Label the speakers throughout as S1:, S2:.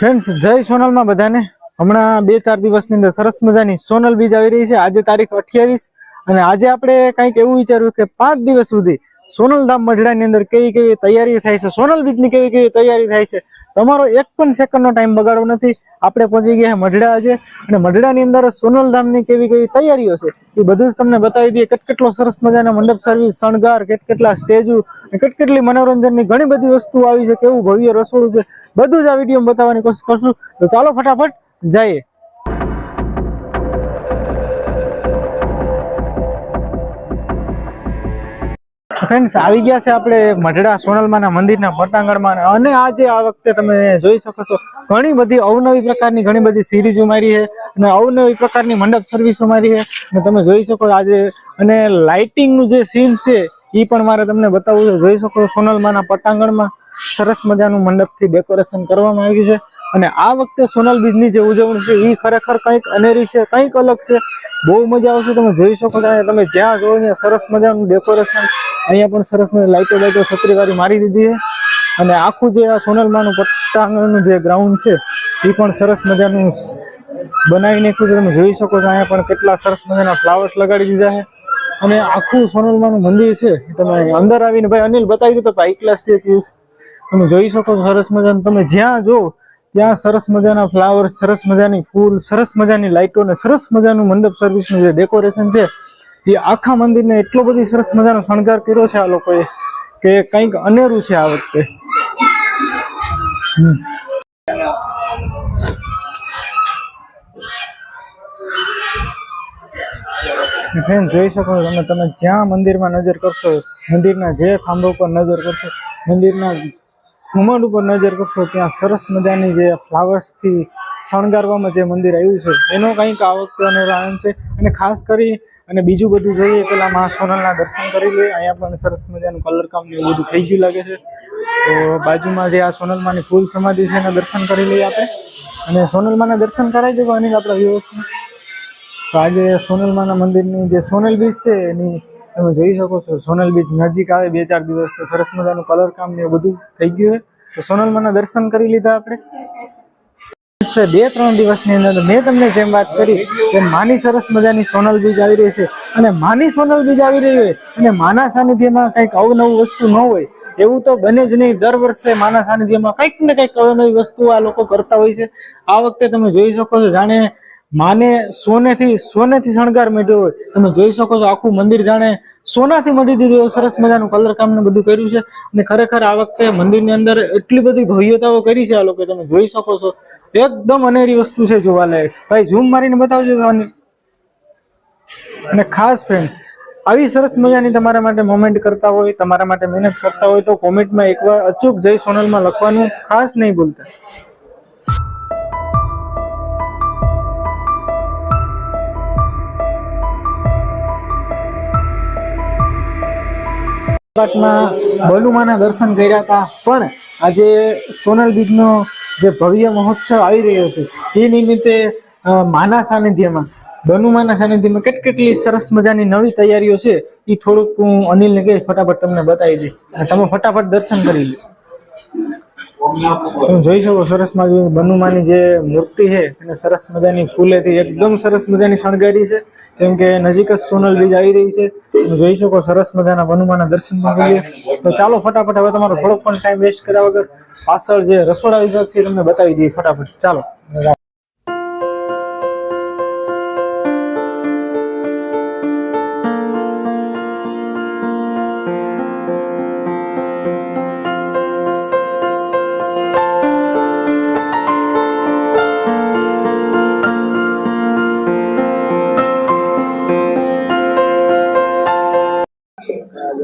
S1: Friends જય સોનલમાં બધાને. હમણાં બે ચાર દિવસની અંદર સરસ મજાની સોનલ બીજ આવી રહી છે. આજે તારીખ અઠ્યાવીસ અને આજે આપણે કંઈક એવું વિચાર્યું કે પાંચ દિવસ સુધી સોનલધામ મઢડાની અંદર કેવી કેવી તૈયારી થાય છે? સોનલ બીજની કેવી કેવી તૈયારી થાય છે? તમારો એક પણ સેકન્ડનો ટાઈમ બગાડવો નથી. આપણે પહોંચી ગયા મઢડા આજે. અને મઢડાની અંદર સોનલધામની કેવી કેવી તૈયારીઓ છે? એ બધું જ તમને બતાવી દઈએ. કેટકેટલો સરસ મજાના મંડપ સર્વિસ શણગાર, કેટ કેટલા સ્ટેજુ કેટલી મનોરંજનની ઘણી બધી વસ્તુઓ આવી છે, કેવું ભવ્ય રસોડું છે. બધું જ આ વીડિયો બતાવવાની કોશિશ કરશું. તો ચાલો ફટાફટ જઈએ. ફ્રેન્ડ્સ આવી ગયા છે આપણે મઢડા સોનલમાના મંદિરના પટાંગણમાં અને આજે આ વખતે તમે જોઈ શકો છો, ઘણી બધી અવનવી પ્રકારની ઘણી બધી સિરીઝો મારી છે અને અવનવી પ્રકારની મંડપ સર્વિસો મારી છે. અને તમે જોઈ શકો આજે અને લાઇટિંગનું જે સીન છે એ પણ મારે તમને બતાવવું છે. જોઈ શકો સોનલમાના પટાંગણમાં સરસ મજાનું મંડપથી ડેકોરેશન કરવામાં આવ્યું છે. અને આ વખતે સોનલ બીજની જે ઉજવણી છે એ ખરેખર કંઈક અનેરી છે, કંઈક અલગ છે. બહુ મજા આવશે, તમે જોઈ શકો છો. તમે જ્યાં જોવો ત્યાં સરસ મજાનું ડેકોરેશન. અહીંયા પણ સરસ મજા લાઇટો લાઇટો છત્રીવારી મારી દીધી છે. અને આખું જે આ સોનલમાનું પટાંગણનું જે ગ્રાઉન્ડ છે એ પણ સરસ મજાનું બનાવી નાખ્યું છે. તમે જોઈ શકો છો, અહીંયા પણ કેટલા સરસ મજાના ફ્લાવર્સ લગાડી દીધા છે. અને આખું સોનલમાનું મંદિર છે તમે અંદર આવીને ભાઈ અનિલ બતાવી દીધું હાઈ ક્લાસ સ્ટેચ્યુસ તમે જોઈ શકો છો સરસ મજાનું. તમે જ્યાં જો, ત્યાં સરસ મજાના ફ્લાવર સરસ મજાની ફૂલ, સરસ મજાની લાઇટો અને સરસ મજાનું મંડપ સર્વિસનું જે ડેકોરેશન છે, એ આખા મંદિરને એટલો બધી સરસ મજાનો શણગાર કર્યો છે આ લોકોએ કે કંઈક અનેરું છે આ વખતે. હમ. ફ્રેન્ડ જોઈ શકો છો તમે તમે જ્યાં મંદિરમાં નજર કરશો, મંદિરના જે ખાંભા ઉપર નજર કરશો, મંદિરના ઘુમટ ઉપર નજર કરશો, ત્યાં સરસ મજાની જે ફ્લાવર્સથી શણગારવામાં જે મંદિર આવ્યું છે, એનો કંઈક આ વખતે આનંદ છે. અને ખાસ કરી અને બીજું બધું જોઈએ, પેલા મા સોનલના દર્શન કરી લઈએ. અહીંયા પણ સરસ મજાનું કલર કામ ને બધું થઈ ગયું લાગે છે. તો બાજુમાં જે આ સોનલમાની ફૂલ સમાધિ છે, એના દર્શન કરી લઈએ આપણે. અને સોનલમાના દર્શન કરાવી દેવા અનિલ આપણા વ્યવસ્થા. તો આજે સોનલમાના મંદિરની જે સોનલ બીચ છે, એની તમે જોઈ શકો છો. સોનલ બીચ નજીક આવે, બે ચાર દિવસ તો સરસ મજાનું કલર કામ ને બધું થઈ ગયું છે. તો સોનલમાના દર્શન કરી લીધા આપણે. બે ત્રણ દિવસની અંદર મેં તમને જેમ વાત કરી કે માની સરસ મજાની સોનલ બીજ આવી રહી છે. અને માની સોનલ બીજ આવી રહી હોય, અને માના સાનિધ્યમાં કંઈક અવનવું વસ્તુ ન હોય, એવું તો બને જ નહીં. દર વર્ષે માના સાનિધ્યમાં કંઈક ને કંઈક અવનવી વસ્તુ આ લોકો કરતા હોય છે. આ વખતે તમે જોઈ શકો છો, જાણે માને સોનેથી સોનેથી શણગાર મેળ્યો હોય. તમે જોઈ શકો છો આખું મંદિર જાણે સોનાથી મળી દીધું એવું સરસ મજાનું કલર કામ ને બધું કર્યું છે. અને ખરેખર આ વખતે મંદિરની અંદર એટલી બધી ભવ્યતાઓ કરી છે આ લોકો. તમે જોઈ શકો છો. એકદમ અનેરી વસ્તુ છે જોવાલાયક. ભાઈ, ઝૂમ મારીને બતાવજો તો અને ખાસ ફ્રેન્ડ આવી સરસ મજાની તમારા માટે મોમેન્ટ કરતા હોય, તમારા માટે મહેનત કરતા હોય તો કોમેન્ટમાં એકવાર અચૂક જય સોનલમાં લખવાનું ખાસ નહીં ભૂલતા. પાટમાં બલુમાના દર્શન કર્યા હતા. પણ આજે સોનલ બીજનો જે ભવ્ય મહોત્સવ આવી રહ્યો છે, એ નિમિત્તે માના સાનિધ્યમાં બનુમાના સાનિધ્યમાં કેટ કેટલી સરસ મજાની નવી તૈયારીઓ છે એ થોડુંક હું અનિલને કહીશ, ફટાફટ તમને બતાવી દઈશ. તમે ફટાફટ દર્શન કરી લો. તમે જોઈ શકો સરસ મજાની બનુમાની જે મૂર્તિ છે, એને સરસ મજાની ફૂલેથી એકદમ સરસ મજાની શણગારી છે. કેમ કે નજીક જ સોનલ બીજ આવી રહી છે. તમે જોઈ શકો સરસ મજાના બનુમાના દર્શન કરીએ તો ચાલો ફટાફટ હવે તમારો થોડોક પણ ટાઈમ વેસ્ટ કર્યા વગર પાછળ જે રસોડા વિભાગ છે તમને બતાવી દઈએ ફટાફટ. ચાલો.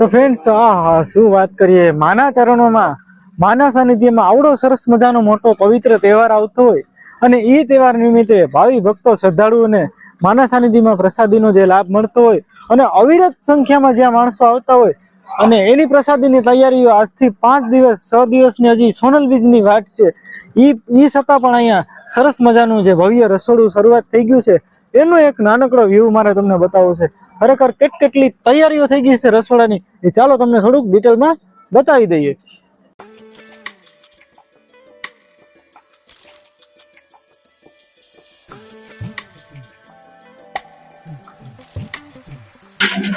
S1: તો ફ્રેન્ડ્સ આ શું વાત કરીએ? માના ચરણોમાં માના સાનિધ્યમાં આવડો સરસ મજાનો મોટો પવિત્ર તહેવાર આવતો હોય. અને એ તહેવાર નિમિત્તે ભાવિ ભક્તો શ્રદ્ધાળુઓને માના સાનિધ્યમાં પ્રસાદીનો જે લાભ મળતો હોય અને અવિરત સંખ્યામાં જ્યાં માણસો આવતા હોય અને એની પ્રસાદીની તૈયારીઓ આજથી પાંચ દિવસ, છ દિવસની હજી સોનલ બીજની વાટ છે. ઈ ઈ છતાં પણ અહીંયા સરસ મજાનું જે ભવ્ય રસોડું શરૂઆત થઈ ગયું છે. એનો એક નાનકડો વ્યૂ મારે તમને બતાવવો છે. ખરેખર કેટ કેટલી તૈયારીઓ થઈ ગઈ છે રસોડાની. એ ચાલો તમને થોડુંક ડિટેલમાં બતાવી દઈએ.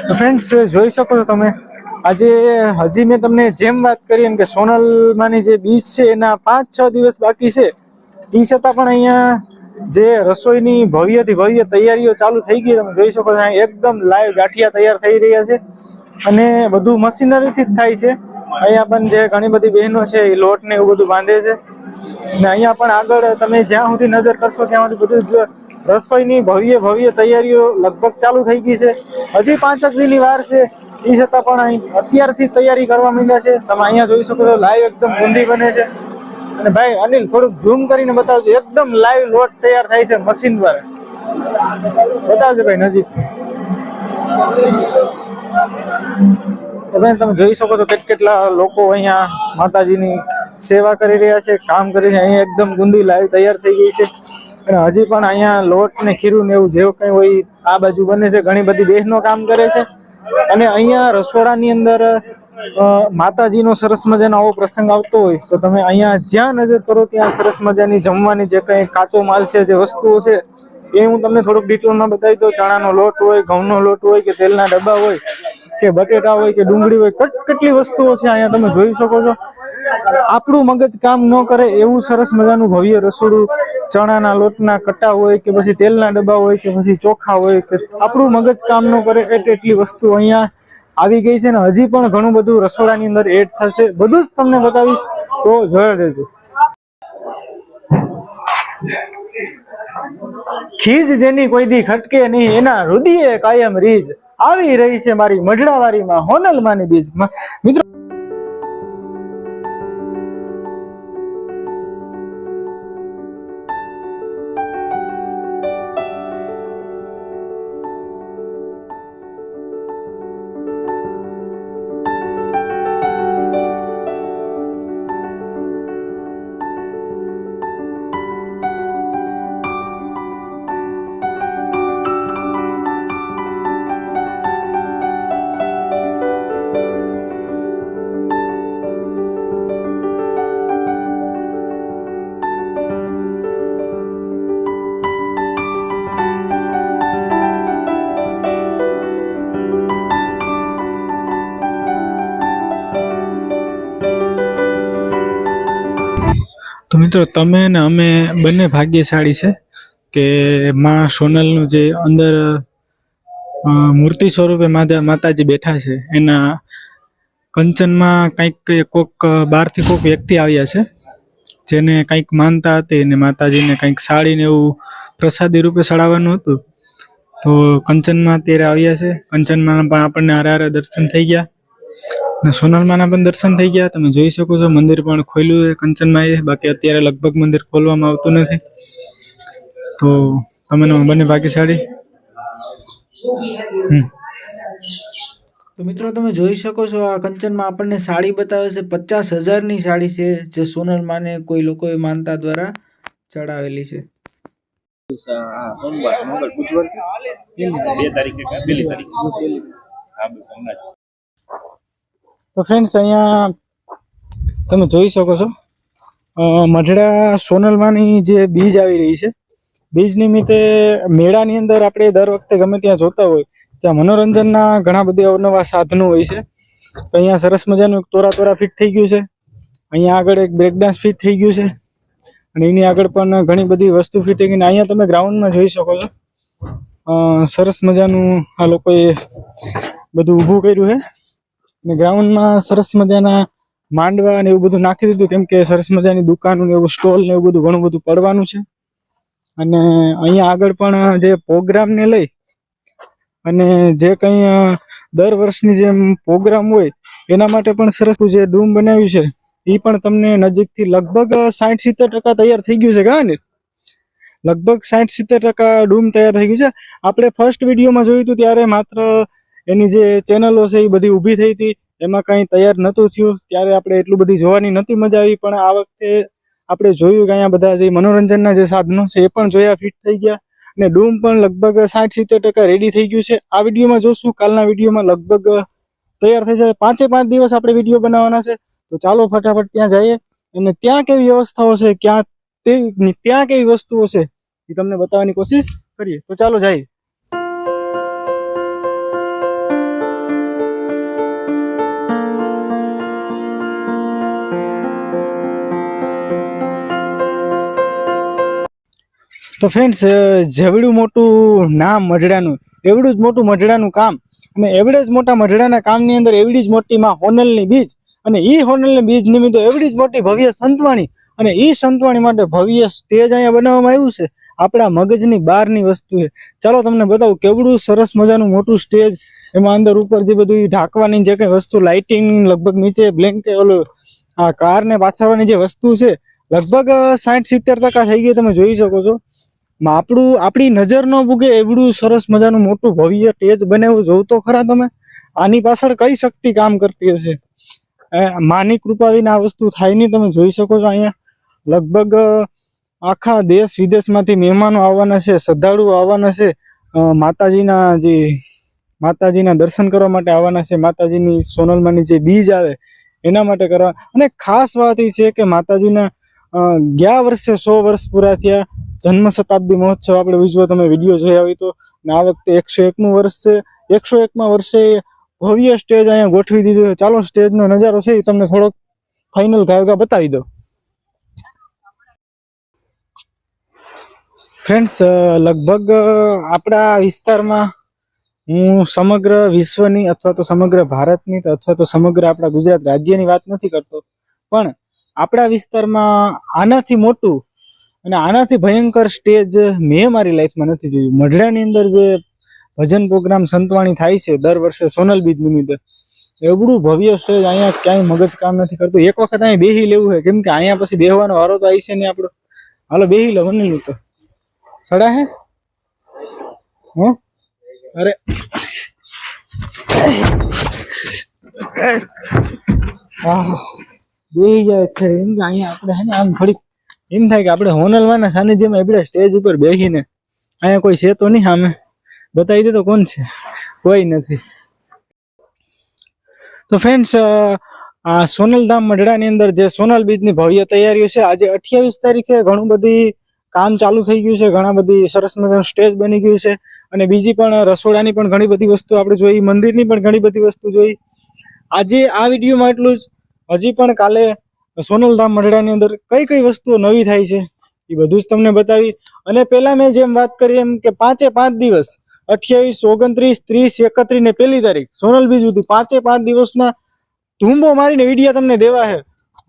S1: તો ફ્રેન્ડ્સ જોઈ શકો છો તમે, આજે હજી મેં તમને જેમ વાત કરી એમ કે સોનલમાંની જે બીચ છે એના પાંચ છ દિવસ બાકી છે. એ છતાં પણ અહીંયા જે રસોઈની ભવ્યથી ભવ્ય તૈયારીઓ ચાલુ થઈ ગઈ તમે જોઈ શકો છો એકદમ લાઈવ ગાંઠિયા તૈયાર થઈ રહ્યા છે. અને બધું મશીનરીથી જ થાય છે. અહીંયા પણ જે ઘણી બધી બહેનો છે, એ લોટ ને એવું બધું બાંધે છે. ને અહીંયા પણ આગળ તમે જ્યાં સુધી નજર કરશો, ત્યાં સુધી બધું રસોઈની ભવ્ય ભવ્ય તૈયારીઓ લગભગ ચાલુ થઈ ગઈ છે. હજી પાંચક દિનની વાર છે. એ છતાં પણ અહીં અત્યારથી તૈયારી કરવા માંડ્યા છે. તમે અહીંયા જોઈ શકો છો લાઈવ એકદમ બુંદી બને છે. અને ભાઈ અનિલ, થોડુંક ઝૂમ કરીને બતાવજો. એકદમ લાઈવ લોટ તૈયાર થાય છે મશીન દ્વારા બતાવજો ભાઈ નજીકથી. બેન તમે જોઈ શકો છો કેટ કેટલા લોકો અહીંયા માતાજીની સેવા કરી રહ્યા છે, કામ કરી રહ્યા અહીંયા એકદમ ગુંદી લાઈવ તૈયાર થઈ ગઈ છે. અને હજી પણ અહીંયા લોટ ને ખીરું ને એવું જેવું કંઈ હોય, આ બાજુ બને છે. ઘણી બધી બહેનો કામ કરે છે. અને અહીંયા રસોડાની અંદર માતાજીનો સરસ મજાનો આવો પ્રસંગ આવતો હોય તો તમે અહીંયા જ્યાં નજર કરો ત્યાં સરસ મજાની જમવાની જે કંઈ કાચો માલ છે, જે વસ્તુઓ છે, એ હું તમને થોડુંક ડિટેલમાં બતાવી દઉં. ચણાનો લોટ હોય, ઘઉંનો લોટ હોય કે તેલના ડબ્બા હોય કે બટેટા હોય કે ડુંગળી હોય, કટ, કેટલી વસ્તુઓ છે અહીંયા તમે જોઈ શકો છો. આપણું મગજ કામ ન કરે એવું સરસ મજાનું ભવ્ય રસોડું. ચણાના લોટના કટ્ટા હોય કે પછી તેલના ડબ્બા હોય કે પછી ચોખા હોય કે આપણું મગજ કામ ન કરે એટલી વસ્તુ અહીંયા આવી ગઈ છે ને હજી પણ ઘણું બધું રસોડાની અંદર એડ થશે. બધું જ તમને બતાવીશ. તો જોયા રહેજો. ખીજ જેની કોઈ દી ખટકે નહીં, એના હૃદયે કાયમ રીજ આવી રહી છે મારી મઢડાવારીમાં, હોનલમાની બીજમાં. મિત્રો મિત્રો, તમે ને અમે બંને ભાગ્યશાળી છે કે માં સોનલનું જે અંદર મૂર્તિ સ્વરૂપે માતા માતાજી બેઠા છે, એના કંચનમાં કંઈક કોક બહારથી કોક વ્યક્તિ આવ્યા છે, જેને કંઈક માનતા હતી અને માતાજીને કંઈક સાડીને એવું પ્રસાદી રૂપે ચડાવવાનું હતું. તો કંચનમાં અત્યારે આવ્યા છે, કંચનમાં પણ આપણને હારે હારે દર્શન થઈ ગયા. ને સોનલમાના પણ દર્શન થઈ ગયા. તમે જોઈ શકો છો મંદિર પણ ખોલ્યું છે કંચનમાં એ બાકી અત્યારે લગભગ મંદિર ખોલવામાં આવતું નથી. તો તમે ને બંને ભાગ્યશાળી. હમ.
S2: તો મિત્રો તમે જોઈ શકો છો આ કંચનમાં આપણને સાડી બતાવે છે. પચાસ હજારની સાડી છે જે સોનલ માને કોઈ લોકોએ માનતા દ્વારા ચડાવેલી છે.
S3: સોમવાર મંગળ બુધવાર બે તારીખે પેલી તારીખ. હા બસ હમણાં જ
S1: તો ફ્રેન્ડ્સ અહીંયા તમે જોઈ શકો છો મઢડા સોનલમાંની જે બીજ આવી રહી છે, બીજ નિમિત્તે મેળાની અંદર આપણે દર વખતે ગમે ત્યાં જોતા હોય, ત્યાં મનોરંજનના ઘણા બધા અવનવા સાધનો હોય છે. તો અહીંયા સરસ મજાનું તોરા તોરા ફિટ થઈ ગયું છે, અહીંયા આગળ એક બ્રેકડાન્સ ફિટ થઈ ગયું છે, અને એની આગળ પણ ઘણી બધી વસ્તુ ફિટ થઈ ગઈ અને અહીંયા તમે ગ્રાઉન્ડમાં જોઈ શકો છો. સરસ મજાનું આ લોકોએ બધું ઊભું કર્યું છે. ને ગ્રાઉન્ડમાં સરસ મજાના માંડવા ને એવું બધું નાખી દીધું. કેમ કે સરસ મજાની દુકાનો ને એવું સ્ટોલ ને એવું બધું ઘણું બધું પડવાનું છે. અને અહીંયા આગળ પણ જે પ્રોગ્રામને લઈ અને જે કંઈ દર વર્ષની જેમ પ્રોગ્રામ હોય, એના માટે પણ સરસ જે ડૂમ બનાવ્યું છે એ પણ તમને નજીકથી લગભગ સાઠ સિત્તેર ટકા તૈયાર થઈ ગયું છે કા ને? લગભગ સાઠ સિત્તેર ટકા ડૂમ તૈયાર થઈ ગયું છે. આપણે ફર્સ્ટ વિડીયોમાં જોયું હતું ત્યારે માત્ર એની જે ચેનલો છે એ બધી ઊભી થઈ હતી. એમાં કંઈ તૈયાર નહોતું થયું. ત્યારે આપણે એટલું બધી જોવાની નથી મજા આવી. પણ આ વખતે આપણે જોયું કે અહીંયા બધા જે મનોરંજનના જે સાધનો છે એ પણ જોયા ફિટ થઈ ગયા. અને ડૂમ પણ લગભગ સાઠ સિત્તેર ટકા રેડી થઈ ગયું છે. આ વિડીયોમાં જોશું. કાલના વિડીયોમાં લગભગ તૈયાર થઈ જાય. પાંચે પાંચ દિવસ આપણે વીડિયો બનાવવાના છે. તો ચાલો ફટાફટ ત્યાં જઈએ. અને ત્યાં કેવી વ્યવસ્થાઓ છે? ક્યાં તે ત્યાં કેવી વસ્તુઓ છે? એ તમને બતાવવાની કોશિશ કરીએ. તો ચાલો જઈએ. તો ફ્રેન્ડ્સ જેવડું મોટું નામ મઢડાનું, એવડું જ મોટું મઢડાનું કામ અને એવડે જ મોટા મઢડાના કામની અંદર એવડી જ મોટી માં હોનલની બીજ, અને ઈ હોનલની બીજ નિમિત્તે એવડી જ મોટી ભવ્ય સંતવાણી, અને એ સંતવાણી માટે ભવ્ય સ્ટેજ અહીંયા બનાવવામાં આવ્યું છે, આપણા મગજની બહારની વસ્તુ છે ચાલો તમને બતાવું, કેવડું સરસ મજાનું મોટું સ્ટેજ, એમાં અંદર ઉપર જે બધું ઢાંકવાની જે કંઈ વસ્તુ લાઇટિંગ લગભગ નીચે બ્લેન્કેટ ઓલું, આ કારને પાછળવાની જે વસ્તુ છે, લગભગ સાઠ સિત્તેર ટકા થઈ ગઈ તમે જોઈ શકો છો. આપણું, આપણી નજર ન ભૂગે એવડું સરસ મજાનું મોટું ભવ્ય સ્ટેજ બનાવ્યું જોવું તો ખરા તમે? આની પાછળ કઈ શક્તિ કામ કરતી હશે? માની કૃપા વિના આ વસ્તુ થાય નહીં, તમે જોઈ શકો છો અહીંયા. લગભગ આખા દેશ વિદેશમાંથી મહેમાનો આવવાના છે, શ્રદ્ધાળુઓ આવવાના છે માતાજીના જે, માતાજીના દર્શન કરવા માટે આવવાના છે, માતાજીની સોનલમાંની જે બીજ આવે, એના માટે કરવા. અને ખાસ વાત એ છે કે માતાજીના ગયા વર્ષે સો વર્ષ પૂરા થયા જન્મ શતાબ્દી મહોત્સવ આપણે બીજો તમે વીડિયો જોયા હોય તો આ વખતે એકસો એકનું વર્ષ છે. એકસો એકમાં વર્ષે ભવ્ય સ્ટેજ અહીંયા ગોઠવી દીધું ચાલો સ્ટેજનો નજારો છે એ તમને થોડોક ફાઇનલ ગાયકા બતાવી દો ફ્રેન્ડ્સ લગભગ આપણા વિસ્તારમાં હું સમગ્ર વિશ્વની અથવા તો સમગ્ર ભારતની અથવા તો સમગ્ર આપણા ગુજરાત રાજ્યની વાત નથી કરતો. પણ આપણા વિસ્તારમાં આનાથી મોટું અને આનાથી ભયંકર સ્ટેજ મેં મારી લાઈફમાં નથી જોયું. મઢડાની અંદર જે ભજન પ્રોગ્રામ સંતવાણી થાય છે, દર વર્ષે સોનલ બીજ નિમિત્તે, એવડું ભવ્ય સ્ટેજ અહીંયા ક્યાંય મગજ કામ નથી કરતું. એક વખત અહીંયા બેહી લેવું છે કેમ કે અહીંયા પછી બેહવાનો વારો તો આવી છે નહીં આપણો. હાલો, બેહી લો બનેલું તો. સડા હે? હે? અરે. બેહી જાય છે. એમ કે અહીંયા આપણે હે ને આમ થોડીક એમ થાય કે આપણે હોનલવાના સાનિધ્યમાં આપણે સ્ટેજ ઉપર બેસીને અહીંયા કોઈ છે તો નહીં સામે. બતાવી દે તો કોણ છે? કોઈ નથી. તો ફ્રેન્ડ્સ આ સોનલધામ મઢડાની અંદર જે સોનલ બીજની ભવ્ય તૈયારીઓ છે, આજે અઠ્યાવીસ તારીખે ઘણું બધી કામ ચાલુ થઈ ગયું છે, ઘણા બધી સરસ મજાનું સ્ટેજ બની ગયું છે અને બીજી પણ રસોડાની પણ ઘણી બધી વસ્તુ આપણે જોઈ, મંદિરની પણ ઘણી બધી વસ્તુ જોઈ. આજે આ વિડીયોમાં એટલું જ. હજી પણ કાલે સોનલધામ મઢડાની અંદર કઈ કઈ વસ્તુઓ નવી થાય છે એ બધું જ તમને બતાવી. અને પહેલા મેં જેમ વાત કરી એમ કે પાંચે પાંચ દિવસ, અઠ્યાવીસ, ઓગણત્રીસ, ત્રીસ, એકત્રીસ ને પહેલી તારીખ, સોનલ બીજ સુધી પાંચે પાંચ દિવસના ધૂંબો મારીને વીડિયો તમને દેવા છે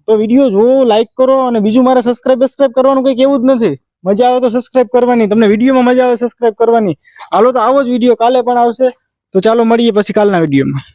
S1: તો વીડિયો જોવો લાઈક કરો અને બીજું મારે સબસ્ક્રાઇબ બસ્ક્રાઇબ કરવાનું કંઈક એવું જ નથી. મજા આવે તો સબસ્ક્રાઇબ કરવાની. તમને વિડીયોમાં મજા આવે સબસ્ક્રાઈબ કરવાની. હાલો તો આવો જ વીડિયો કાલે પણ આવશે. તો ચાલો મળીએ પછી કાલના વિડીયોમાં.